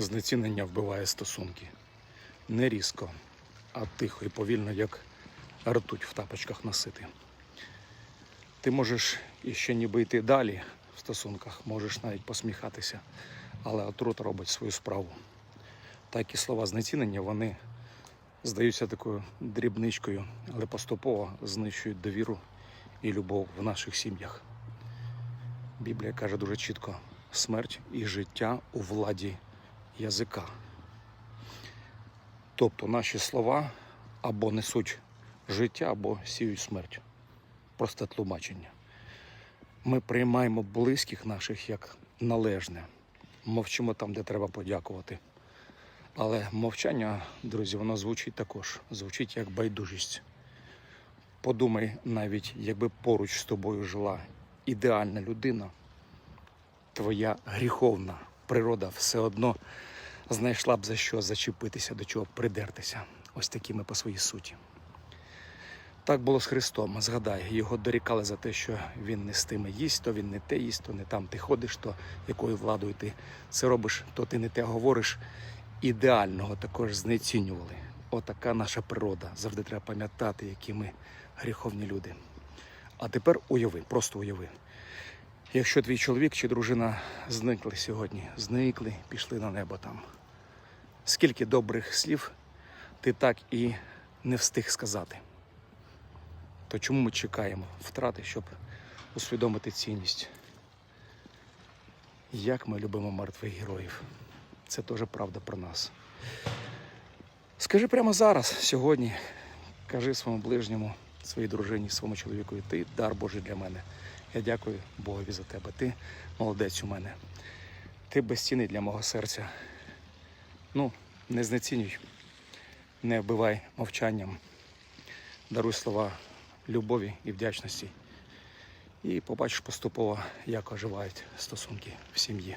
Знецінення вбиває стосунки. Не різко, а тихо і повільно, як ртуть в тапочках носити. Ти можеш іще ніби йти далі в стосунках, можеш навіть посміхатися, але отрута робить свою справу. Такі слова знецінення, вони здаються такою дрібничкою, але поступово знищують довіру і любов в наших сім'ях. Біблія каже дуже чітко: смерть і життя у владі язика. Тобто наші слова або несуть життя, або сіють смерть. Просте тлумачення. Ми приймаємо близьких наших як належне, мовчимо там, де треба подякувати. Але мовчання, друзі, воно звучить також, звучить як байдужість. Подумай навіть, якби поруч з тобою жила ідеальна людина, твоя гріховна природа все одно знайшла б за що зачепитися, до чого придертися. Ось такі ми по своїй суті. Так було з Христом. Згадай, його дорікали за те, що він не з тими їсть, то він не те їсть, то не там ти ходиш, то якою владою ти це робиш, то ти не те говориш. Ідеального також знецінювали. Отака наша природа. Завжди треба пам'ятати, які ми гріховні люди. А тепер уяви, просто уяви. Якщо твій чоловік чи дружина зникли сьогодні, зникли, пішли на небо там. Скільки добрих слів ти так і не встиг сказати? То чому ми чекаємо втрати, щоб усвідомити цінність? Як ми любимо мертвих героїв? Це теж правда про нас. Скажи прямо зараз, сьогодні, кажи своєму ближньому, своїй дружині, своєму чоловікові, ти дар Божий для мене. Я дякую Богові за тебе. Ти молодець у мене. Ти безцінний для мого серця. Ну, не знецінюй, не вбивай мовчанням. Даруй слова любові і вдячності. І побачиш поступово, як оживають стосунки в сім'ї.